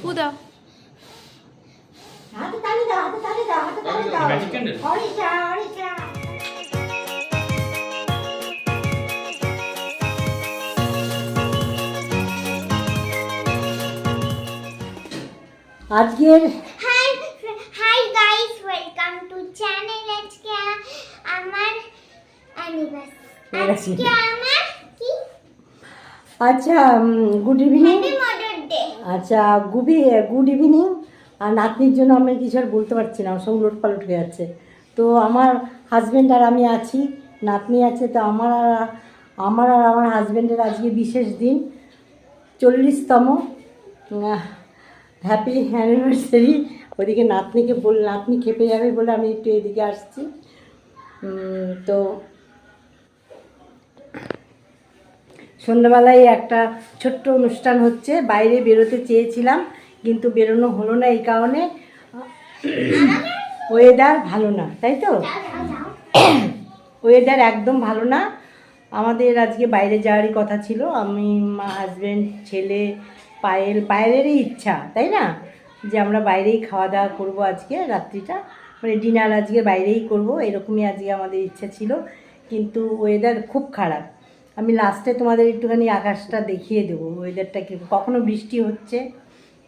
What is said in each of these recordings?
ফু দাও হাতে তালি দাও হাতে তালি দাও হাতে তালি দাও Magic candle? অরিশা অরিশা আজকের hi hi guys welcome to channel আজকে আমার অ্যানিভার্সারি আজকে আমার কি আচ্ছা good evening happy mother day আচ্ছা গুবি গুড ইভিনিং। আর নাতনির জন্য আমি কিছু আর বলতে পারছি না সব উলট পালট হয়ে যাচ্ছে। তো আমার হাজব্যান্ড আর আমি আছি, নাতনি আছে, তো আমার আর আমার আর আমার হাজব্যান্ডের আজকে বিশেষ দিন, চল্লিশতম হ্যাপি অ্যানিভার্সারি ওদিকে নাতনিকে বল, নাতনি খেপে যাবে বলে আমি একটু এদিকে আসছি। তো সন্ধ্যাবেলায় একটা ছোট্ট অনুষ্ঠান হচ্ছে, বাইরে বেরোতে চেয়েছিলাম, কিন্তু বেরোনো হলো না এই কারণে ওয়েদার ভালো না, তাই তো? ওয়েদার একদম ভালো না। আমাদের আজকে বাইরে যাওয়ারই কথা ছিল, আমি, মা হাজব্যান্ড ছেলে, পায়েল, পায়েলেরই ইচ্ছা, তাই না? যে আমরা বাইরেই খাওয়া দাওয়া করব আজকে, রাত্রিটা। মানে ডিনার আজকে বাইরেই করব, এরকমই আজকে আমাদের ইচ্ছা ছিল, কিন্তু ওয়েদার খুব খারাপ। আমি লাস্টে তোমাদের একটুখানি আকাশটা দেখিয়ে দেবো। ওয়েদারটা কি কখনো বৃষ্টি হচ্ছে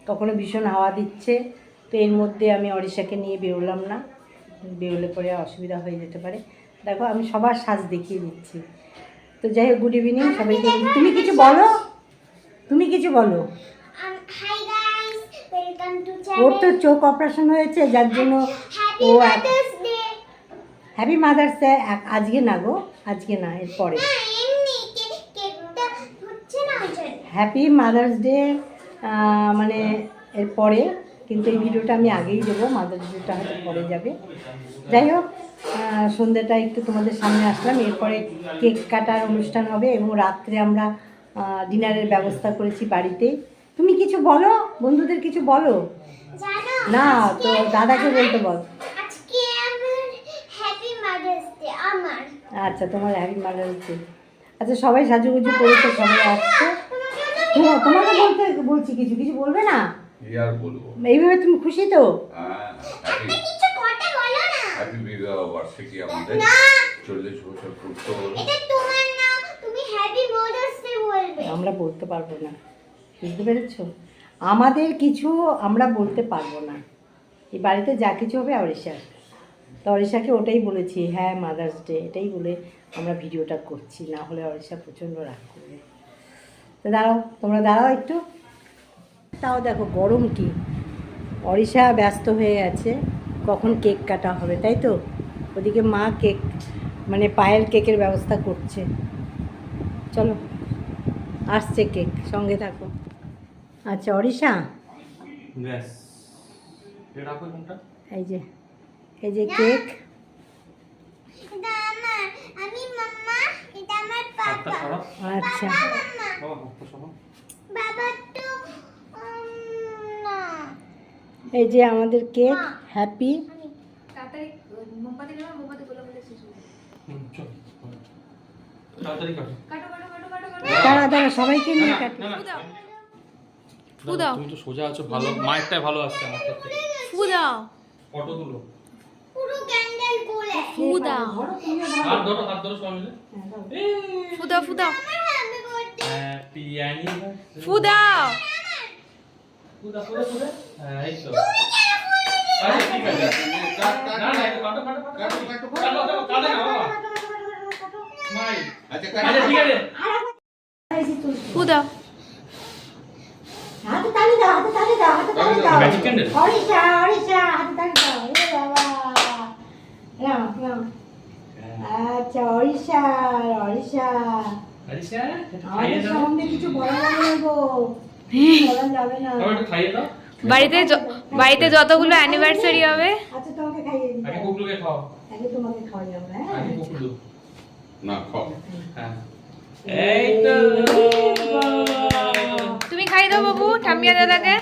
কখনো ভীষণ হাওয়া দিচ্ছে তো এর মধ্যে আমি অরিশাকে নিয়ে বেরোলাম না। বেরোলে পরে অসুবিধা হয়ে যেতে পারে। দেখো আমি সবার সাজ দেখিয়ে দিচ্ছি। তো যাই হোক গুড ইভিনিং সবাইকে। তুমি কিছু বলো? তুমি কিছু বলো? টু ওর তো চোখ অপারেশন হয়েছে যার জন্য ও হ্যাপি মাদার্স ডে আজকে না গো আজকে না এরপরে না এমনি কেক কেকটা হচ্ছে না ওই জন্য হ্যাপি মাদার্স ডে মানে এরপরে কিন্তু এই ভিডিওটা আমি আগেই দেবো মাদার্স ডেটা হয়তো পরে যাবে। যাই হোক সন্ধ্যাটা একটু তোমাদের সামনে আসলাম। এরপরে কেক কাটার অনুষ্ঠান হবে এবং রাত্রে আমরা ডিনারের ব্যবস্থা করেছি বাড়িতে। তুমি কিছু বলো? বন্ধুদের কিছু বলো? না তো দাদাকে বলতে বল। আচ্ছা তোমার হ্যাপি মাদার্স ডে আচ্ছা সবাই সাজুগুজু করেছে সবাই আসছে। হ্যাঁ তোমাকে বলতে বলছি কিছু কিছু বলবে না? কি আর বলব? এইভাবে তুমি খুশি তো? হ্যাপি কিছু কথা বলো না। হ্যাপি বিবাহ বার্ষিকী আমাদের। না। চল্লিশ বছর পূর্ত হলো। এটা তোমার না তুমি হ্যাপি মাদার্স বলবে। আমরা বলতে পারব না। বুঝতে পেরেছ? আমাদের কিছু আমরা বলতে পারব না। এই বাড়িতে যা কিছু হবে অরিষা তো অরিষাকে ওটাই বলেছি হ্যাঁ মাদার্স ডে এটাই বলে আমরা ভিডিওটা করছি। না হলে অরিষা প্রচণ্ড রাগ করবে। দাঁড়াও তোমরা দাঁড়াও একটু। তাও দেখো গরম কি। অরিষা ব্যস্ত হয়ে গেছে কখন কেক কাটা হবে তাই তো? ওদিকে মা কেক মানে পায়েল কেকের ব্যবস্থা করছে। চলো আসছে কেক সঙ্গে থাকো। আচ্ছা অরিষা এই যে এই যে কেক এটা আমার আমি মাম্মা এটা আমার হাতটা সরাও আচ্ছা। বাবা হাতটা সরাও বাবা তো এই যে আমাদের কেক হ্যাপি। হুম, চল তাড়াতাড়ি কাটো। দাঁড়া। দাঁড়া সবাইকে নিয়ে কাটো। ফু দাও তুমি তো সোজা আছো ভালো মায়েরটাই ভালো আসছে আমার থেকে ফু দাও ফটো তুলো। পুরো ক্যান্ডেল গোলে। ফু দাও হাত ধরো হাত ধরো সবাই মিলে ফু দাও হ্যাপি অ্যানিভার্সারি ফু দাও পুরা পুরা পুরা হ্যাঁ এই তো আচ্ছা ঠিক আছে না না কাটো কাটো কাটো কাটো কাটো কাটো কাটো বাবা মাই আচ্ছা ঠিক আছে ফু হাতে তালি দাও হাতে তালি দাও হাতে তালি দাও? অরিষা অরিষা হাতে তালি দাও আচ্ছা অরিষা অরিষা আরিশা আমাদের সম্বন্ধে কিছু বলা যাবে না গো। বলা যাবে না। খাইয়ে দাও। বাড়িতে বাড়িতে যতগুলো অ্যানিভার্সারি হবে? আচ্ছা তোমাকে খাইয়ে দিই। আগে কুকুরকে খাও। আগে তোমাকে খাওয়া যাবে হ্যাঁ? আগে কুকুর না খাও। হ্যাঁ। এই তো তুমি খাই দাও বাবু ঠাম্মিয়া দাদাকে।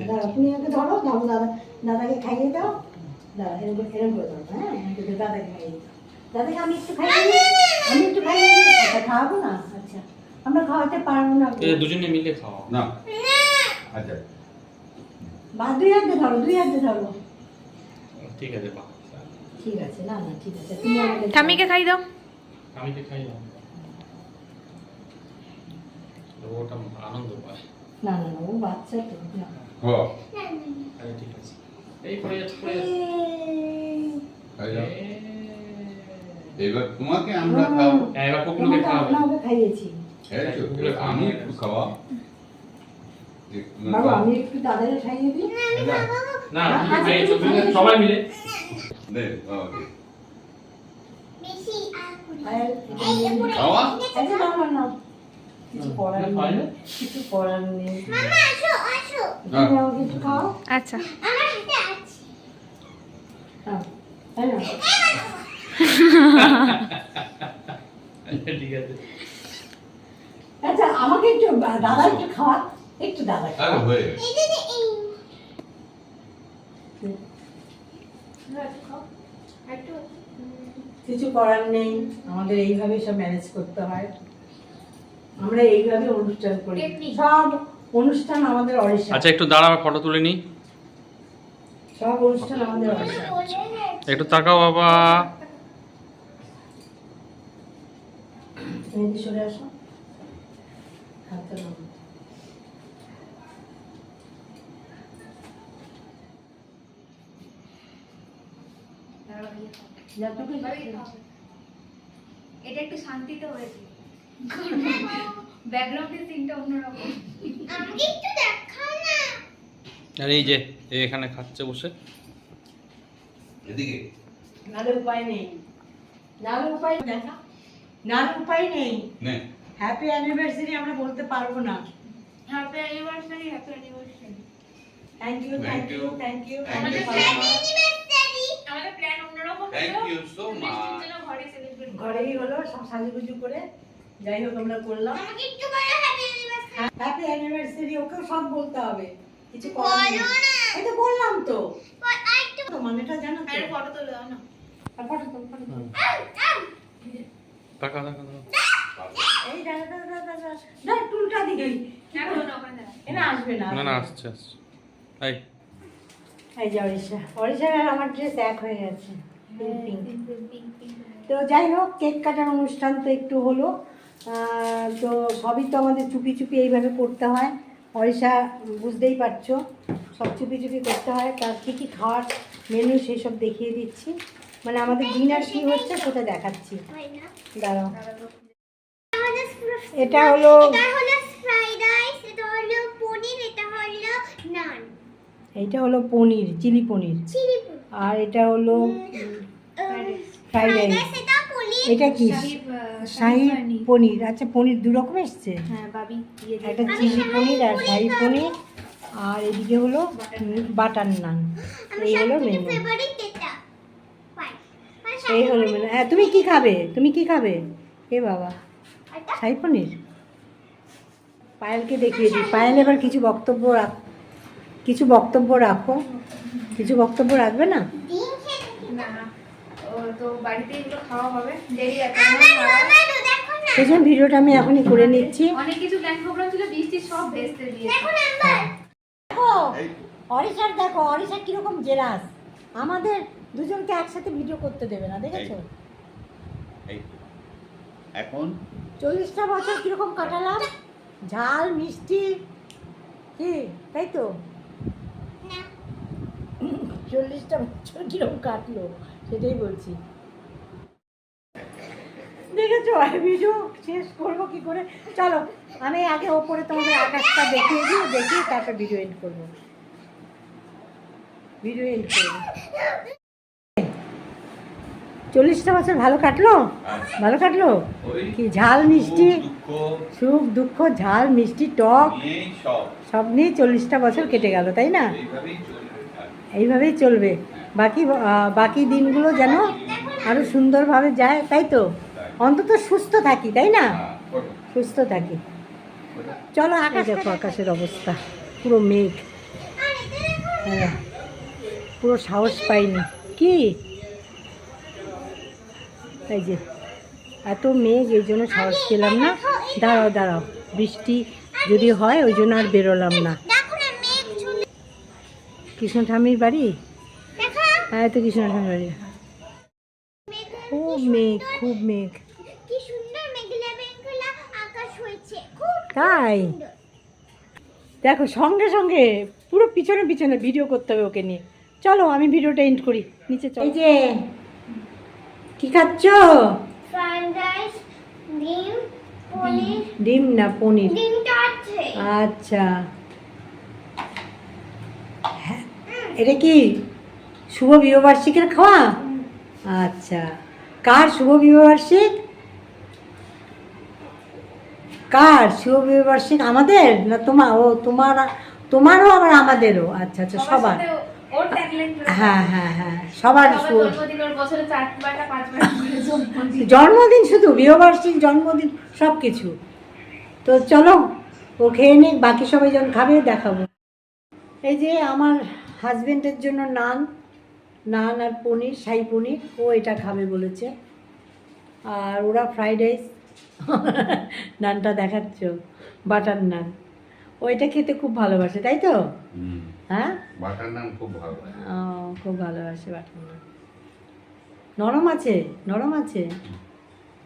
দাদা তুমি ওকে ধরো ধরো দাদা দাদাকে খাইয়ে দাও। দাদা এরকম এরকম করে ধরো হ্যাঁ? কিন্তু দাদাকে খাইয়ে দাদাকে আমি একটু খাইয়ে আমি একটু খাইয়ে আচ্ছা খাওয়াবো না? আচ্ছা আমরা খাওয়াতে পারব না। গো। দুজনে মিলে খাও না। না। আচ্ছা। বা দুই হাতে ধরো দুই হাতে ধরো। ঠিক আছে ঠিক আছে না না ঠিক আছে তুমি আমাকে ঠামিকে খাই দাও। আমি খাই না ওটা আনন্দ পায়। না না না ও বাচ্চা তো না। ঠিক আছে। এই যাচ্ছে খাই যাও। এবার তোমাকে আমরা খাওয়াবো। হ্যাঁ এবার কুকুরকে তোমাকে খাওয়াবে। আমরা খাইয়েছি। আমি একটু খাওয়া। বাবু। আমি একটু দাদাকে খাইয়ে দিই। না। তুমি সবাই মিলে। দে, দে। বেশি খাওয়া? নেই না? কিছু করার নেই। আচ্ছা আমার হাতে আছে হ্যাঁ তাই না ঠিক আছে। আচ্ছা আমাকে একটু দাদা একটু খাওয়া একটু দাদা কিছু করার নেই। আমাদের এইভাবে সব ম্যানেজ করতে হয়। আমরা এইভাবে অনুষ্ঠান করি। সব অনুষ্ঠান আমাদের অরিষা। আচ্ছা একটু দাঁড়াও ফটো তুলে নি সব অনুষ্ঠান আমাদের একটু তাকাও বাবা। সরে আসো। যতটুকু এটা একটু শান্তিতে হয়েছে। ব্যাকগ্রাউন্ডের সিনটা অন্যরকম আমাকে একটু দেখাও না আর এই যে এই এখানে খাচ্ছে বসে। এদিকে। নাহলে উপায় নেই। নাহলে উপায় দেখা। নাহলে উপায় নেই। নে। হ্যাপি অ্যানিভার্সারি আমরা বলতে পারব না। Happy anniversary happy anniversary thank you thank you thank you. Anniversary আমাদের প্ল্যান অন্যরকম much. যেন ঘরে সেলিব্রেট ঘরেই হলো সব সাজুগুজু করে। যাই হোক আমরা করলাম। আমাকে একটু বলো হ্যাপি অ্যানিভার্সারি হ্যাপি অ্যানিভার্সারি ওকেও সব বলতে হবে। কিছু এই তো বললাম তো। জানো ফটো দাও না আর তো। এই টুলটা দিকে। না আসবে না। না না আসছে আসছে। এই। এই যে অরিষা অরিষার আর আমার ড্রেস এক হয়ে গেছে। পিঙ্ক তো যাই হোক কেক কাটার অনুষ্ঠান তো একটু হলো। তো সবই তো আমাদের চুপি চুপি এইভাবে করতে হয়। অরিষা বুঝতেই পারছ সব চুপি চুপি করতে হয় তার কী কী খাওয়ার মেনু সেই সব দেখিয়ে দিচ্ছি। মানে আমাদের ডিনার কী হচ্ছে সেটা দেখাচ্ছি। দাঁড়াও। এটা হলো এটা হলো ফ্রাইড রাইস এটা হলো পনির এটা হলো নান এইটা হলো পনির চিলি পনির। আর এটা হলো ফ্রাইড রাইস এটা পনির। এটা কি? শাহি, পনির। আচ্ছা পনির দু রকম এসছে? হ্যাঁ একটা চিলি পনির আর শাহি পনির। আর এদিকে হলো বাটার নান। এই হলো মেনু ফেভারিট এই হলো মেনু হ্যাঁ তুমি কি খাবে? তুমি কি খাবে? এ বাবা। শাহি পনির? পায়েলকে দেখিয়ে দিই। পায়েল এবার কিছু বক্তব্য রাখ কিছু বক্তব্য রাখো। কিছু বক্তব্য রাখবে না? তো বাড়িতে এগুলো খাওয়া হবে। দেরি আছে। আমার বাবা দেখো না। সেই জন্য ভিডিওটা আমি এখনই করে নিচ্ছি। অনেক কিছু প্ল্যান প্রোগ্রাম ছিল বৃষ্টি সব ভেস্তে দিয়েছে। দেখো নাম্বার অরিশার দেখো অরিশা কীরকম জেরাস আমাদের দুজনকে একসাথে ভিডিও করতে দেবে না দেখেছ? এখন? চল্লিশটা বছর কীরকম কাটালাম? ঝাল মিষ্টি কি? তাই তো? চল্লিশটা বছর কীরকম কাটলো? সেটাই বলছি। দেখেছ? আর ভিডিও শেষ করব কি করে? চলো আমি আগে ওপরে তোমাদের আকাশটা দেখিয়ে দিই দেখিয়ে তারপর ভিডিও এন্ড করব। ভিডিও এন্ড করব। চল্লিশটা বছর ভালো কাটলো? ভালো কাটলো? কি ঝাল মিষ্টি? সুখ দুঃখ। ঝাল মিষ্টি টক। সব। সব নিয়ে চল্লিশটা বছর কেটে গেল তাই না? এইভাবেই চলবে আর এইভাবেই চলবে। বাকি বাকি দিনগুলো যেন আরও সুন্দরভাবে যায় তাই তো? অন্তত সুস্থ থাকি তাই না? সুস্থ থাকি। চলো আকাশ দেখো আকাশের অবস্থা পুরো মেঘ। হ্যাঁ পুরো সাহস পাইনি। কি? এই যে এত মেঘ এই জন্য সাহস পেলাম না। দাঁড়াও দাঁড়াও বৃষ্টি যদি হয় ওই জন্য আর বেরোলাম না। কৃষ্ণ ঠামির বাড়ি? দেখো হ্যাঁ এই তো কৃষ্ণ ঠামির বাড়ি খুব মেঘ খুব মেঘ। কি সুন্দর মেঘলা মেঘলা আকাশ হয়েছে। খুব তাই? দেখো সঙ্গে সঙ্গে পুরো পিছনে পিছনে ভিডিও করতে হবে ওকে নিয়ে। চলো আমি ভিডিওটা এন্ড করি। নিচে চলো। এই যে কি খাচ্ছ? ডিম না পনির? আচ্ছা। হ্যাঁ, এটা কি? শুভ বিবাহবার্ষিকের খাওয়া? আচ্ছা। কার শুভ বিবাহবার্ষিক? কার শুভ বিবাহবার্ষিক? আমাদের? না তোমার ও তোমার তোমারও আবার আমাদেরও? আচ্ছা আচ্ছা সবার হ্যাঁ হ্যাঁ হ্যাঁ সবার শুভ জন্মদিন শুধু? বিবাহবার্ষিক জন্মদিন সব কিছু? তো চলো ও খেয়ে নিক বাকি সবাই যখন খাবে দেখাবো। এই যে আমার হাজবেন্ডের জন্য নান। নান আর পনির শাহি পনির ও এটা খাবে বলেছে। আর ওরা ফ্রাইড রাইস নানটা দেখাচ্ছ বাটার নান। ও এটা খেতে খুব ভালোবাসে তাই তো? হ্যাঁ? বাটার নান খুব ভালো ও খুব ভালোবাসে বাটার নান। নরম আছে নরম আছে?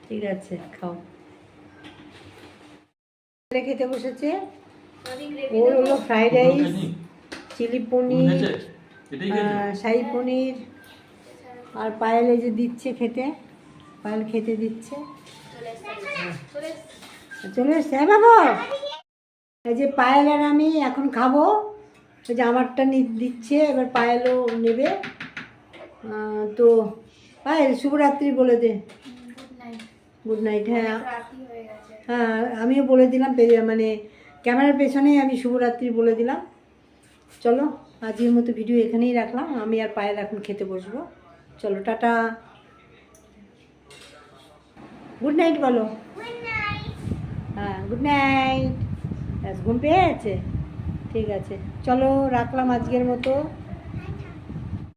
ঠিক আছে খাও। খেতে বসেছে? ওর হলো fried rice chilli paneer shahi paneer আর পায়েল এই যে দিচ্ছে খেতে। পায়েল খেতে দিচ্ছে। চলে এসছে। হ্যাঁ বাবা। এই যে পায়েল আর আমি এখন খাব। ওই যে আমারটা নি- দিচ্ছে এবার পায়েলও নেবে। তো পায়েল শুভরাত্রি বলে দে। গুড নাইট হ্যাঁ। হ্যাঁ আমিও বলে দিলাম মানে ক্যামেরার পেছনেই আমি শুভরাত্রি বলে দিলাম। চলো। আজকের মতো ভিডিও এখানেই রাখলাম। আমি আর পায়েল এখন খেতে বসবো। চলো টাটা। গুড নাইট বলো। হ্যাঁ গুড নাইট ঘুম পেয়ে আছে ঠিক আছে। চলো রাখলাম আজকের মতো।